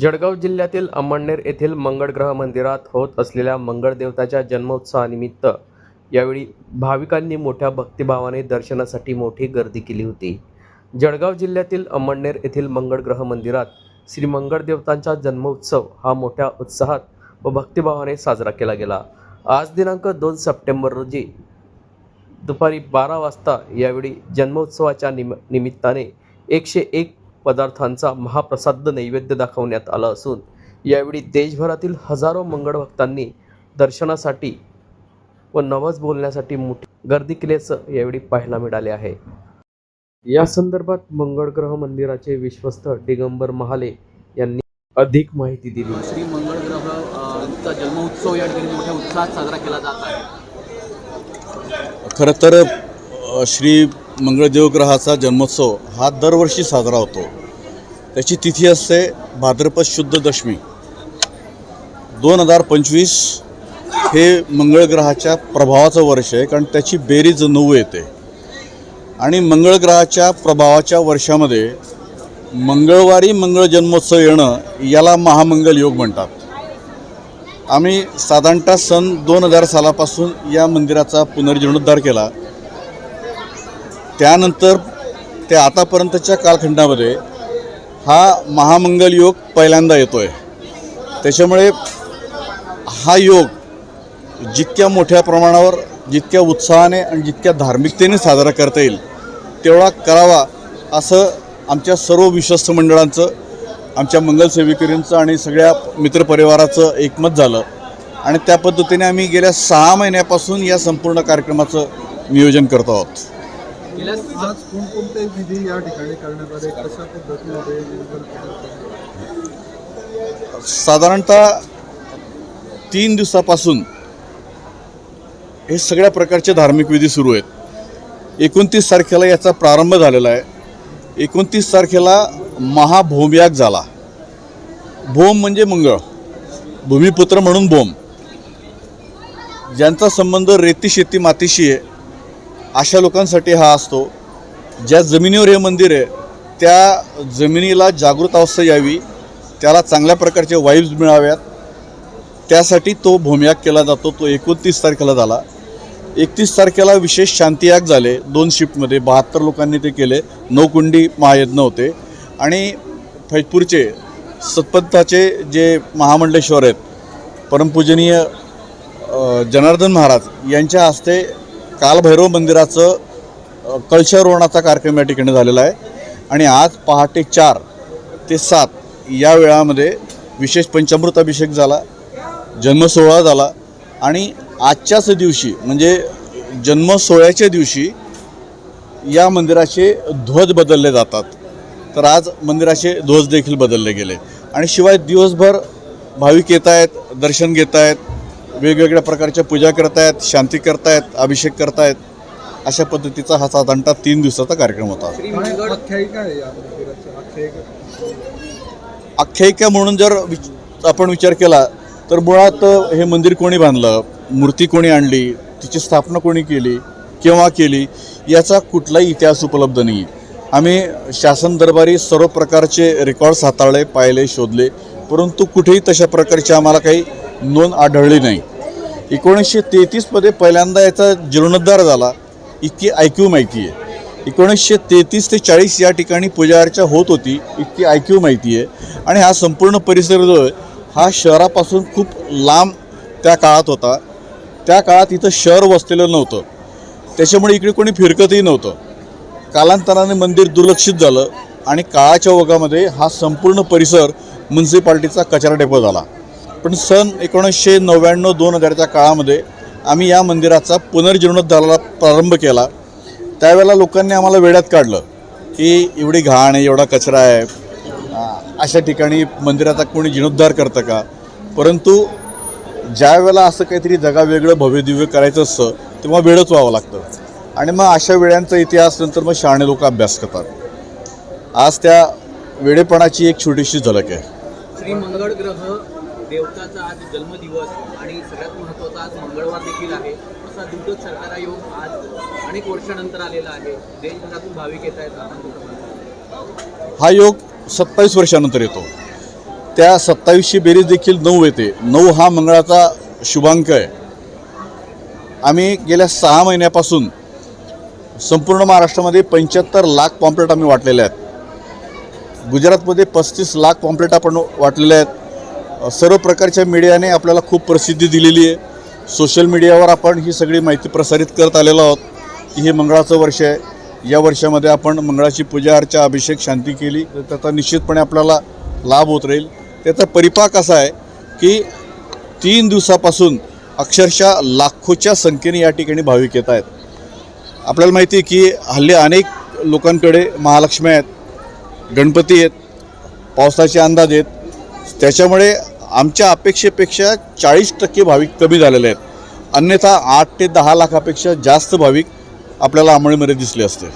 जळगाव जिल्ह्यातील अंमळनेर येथील मंगळग्रह मंदिरात होत असलेल्या मंगळदेवताच्या जन्मोत्सवानिमित्त यावेळी भाविकांनी मोठ्या भक्तिभावाने दर्शनासाठी मोठी गर्दी केली होती. जळगाव जिल्ह्यातील अंमळनेर येथील मंगळग्रह मंदिरात श्री मंगळदेवतांचा जन्मोत्सव हा मोठ्या उत्साहात व भक्तिभावाने साजरा केला गेला. आज दिनांक दोन सप्टेंबर रोजी दुपारी बारा वाजता यावेळी जन्मोत्सवाच्या निम निमित्ताने एकशे एक पदार्थांचा महाप्रसाद नैवेद्य दाखवण्यात आला असून यावेळी देशभरातील हजारो मंगळभक्तांनी दर्शनासाठी व नवस बोलण्यासाठी मोठी गर्दी केल्याचं यावेळी पाहायला मिळाले आहे. या संदर्भात मंगळग्रह मंदिराचे विश्वस्त दिगंबर महाले यांनी अधिक माहिती दिली. श्री मंगळग्रह अ, चा जन्मोत्सव या ठिकाणी मोठ्या उत्साहात साजरा केला जात आहे. खरं तर श्री मंगळदेव ग्रहाचा जन्मोत्सव हा दरवर्षी साजरा होतो. त्याची तिथी असते भाद्रपद शुद्ध दशमी. दोन हजार पंचवीस हे मंगळ ग्रहाच्या प्रभावाचं वर्ष आहे कारण त्याची बेरीज नऊ येते. आणि मंगळ ग्रहाच्या प्रभावाच्या वर्षामध्ये मंगळवारी मंगळ जन्मोत्सव येणं याला महामंगल योग म्हणतात. आम्ही साधारणतः सन दोन हजार सालापासून या मंदिराचा पुनर्जीर्णोद्धार केला. त्यानंतर ते आतापर्यंतच्या कालखंडामध्ये हा महामंगल योग पहिल्यांदा येतो आहे त्याच्यामुळे हा योग जितक्या मोठ्या प्रमाणावर जितक्या उत्साहाने आणि जितक्या धार्मिकतेने साजरा करता येईल तेवढा करावा असं आमच्या सर्व विश्वस्त मंडळांचं आमच्या मंगलसेविकरींचं आणि सगळ्या मित्रपरिवाराचं एकमत झालं. आणि त्या पद्धतीने आम्ही गेल्या सहा महिन्यापासून या संपूर्ण कार्यक्रमाचं नियोजन करत आहोत. आज कोणकोणते विधी या ठिकाणी करण्यात आले? कशा पद्धतीमध्ये साधारणतः तीन दिवसापासून हे सगळ्या प्रकारचे धार्मिक विधी सुरू आहेत. एकोणतीस तारखेला याचा प्रारंभ झालेला आहे. एकोणतीस तारखेला महाभूमयाग झाला. भोम म्हणजे मंगळ. भूमिपुत्र म्हणून भोम. ज्यांचा संबंध रेती शेती मातीशी आहे. अशा लोकांसाठी हा असतो ज्या जमिनीवर हे मंदिर आहे त्या जमिनीला जागृत अवस्था यावी त्याला चांगल्या प्रकारचे वाईब्स मिळाव्यात. त्यासाठी तो भूमियाग केला जातो तो एकोणतीस तारखेला झाला. एकतीस तारखेला विशेष शांतीयाग झाले दोन शिफ्टमध्ये. बहात्तर लोकांनी ते केले नऊ कुंडी महायज्ञ होते. आणि फैजपूरचे सतपंथाचे जे महामंडलेश्वर आहेत परमपूजनीय जनार्दन महाराज यांच्या हस्ते कालभैरव मंदिराचं अ, कळशारोहणाचा कार्यक्रम या ठिकाणी झालेला आहे. आणि आज पहाटे चार ते सात या वेळामध्ये विशेष पंचामृत अभिषेक झाला जन्मसोहळा झाला आणि आजच्याच दिवशी म्हणजे जन्मसोहळ्याच्या दिवशी या मंदिराचे ध्वज बदलले जातात. तर आज मंदिराचे ध्वज देखील बदलले गेले. आणि शिवाय दिवसभर भाविक येत आहेत दर्शन घेत आहेत वेगवेगळ्या प्रकारच्या पूजा करत आहेत शांती करतायत अभिषेक करतायत अशा पद्धतीचा हा साधारणतः तीन दिवसाचा कार्यक्रम होता. आख्यायिका म्हणून जर आपण विचार केला तर मुळात हे मंदिर कोणी बांधलं मूर्ती कोणी आणली तिची स्थापना कोणी केली केव्हा केली याचा कुठलाही इतिहास उपलब्ध नाही. आम्ही शासन दरबारी सर्व प्रकारचे रेकॉर्ड्स हाताळले पाहिले शोधले परंतु कुठेही तशा प्रकारचे आम्हाला काही नोंद आढळली नाही. एकोणीसशे तेहतीसमध्ये पहिल्यांदा याचा जीर्णोद्धार झाला. इतकी ऐकीव माहिती आहे. एकोणीसशे तेहतीस ते चाळीस या ठिकाणी पूजा अर्चा होत होती. इतकी ऐकीव माहिती आहे. आणि हा संपूर्ण परिसर जो आहे हा शहरापासून खूप लांब त्या काळात होता. त्या काळात इथं शहर वसलेलं नव्हतं. त्याच्यामुळे इकडे कोणी फिरकतही नव्हतं. कालांतराने मंदिर दुर्लक्षित झालं आणि काळाच्या ओघामध्ये हा संपूर्ण परिसर म्युन्सिपाल्टीचा कचरा डेपो झाला. पण सन एकोणीसशे नव्याण्णव दोन हजारच्या काळामध्ये आम्ही या मंदिराचा पुनर्जीर्णोद्धाराला प्रारंभ केला. त्यावेळेला लोकांनी आम्हाला वेड्यात काढलं की एवढी घाण आहे एवढा कचरा आहे. अशा ठिकाणी मंदिराचा कोणी जीर्णोद्धार करतं का? परंतु ज्या वेळेला असं काहीतरी जगा वेगळं भव्यदिव्य करायचं असतं तेव्हा वेळच व्हावं लागतं. आणि मग अशा वेळांचा इतिहास नंतर मग शहाणे लोक अभ्यास करतात. आज त्या वेळेपणाची एक छोटीशी झलक आहे. श्री मंगळ ग्रह देवताचा आज जन्मदिवस आणि सगळ्यात महत्त्वाचा आज मंगळवार देखील आहे. असा दुग्ध सरकारा योग आज अनेक वर्षानंतर आलेला आहे. देशभरातून भाविक येत आहेत. हा योग सत्तावीस वर्षानंतर येतो. त्या सत्तावीसची बेरीज देखील नऊ येते. नऊ हा मंगळाचा शुभांक आहे. आम्ही गेल्या सहा महिन्यापासून संपूर्ण महाराष्ट्रामध्ये पंच्याहत्तर लाख पॉम्पलेट आम्ही वाटलेले आहेत. गुजरातमध्ये पस्तीस लाख पॉम्पलेट आपण वाटलेले आहेत. सर्व प्रकारच्या मीडियाने आपल्याला खूप प्रसिद्धी दिलेली आहे. सोशल मीडियावर आपण ही सगळी माहिती प्रसारित करत आलेलो आहोत. की हे मंगळाचं वर्ष आहे. या वर्षामध्ये आपण मंगळाची पूजा अर्चा अभिषेक शांती केली. तर त्याचा निश्चितपणे आपल्याला लाभ होत राहील. त्याचा परिपाक असा आहे की तीन दिवसापासून अक्षरशः लाखोच्या संख्येने या ठिकाणी भाविक येत आहेत. आपल्याला माहिती आहे की हल्ली अनेक लोकांकडे महालक्ष्मी आहेत गणपती आहेत पावसाचे अंदाज आहेत. त्याच्यामुळे आमच्या अपेक्षेपेक्षा चाळीस टक्के भाविक कमी झालेले आहेत. अन्यथा आठ ते दहा लाखापेक्षा जास्त भाविक आपल्याला आंबळीमध्ये दिसले असते.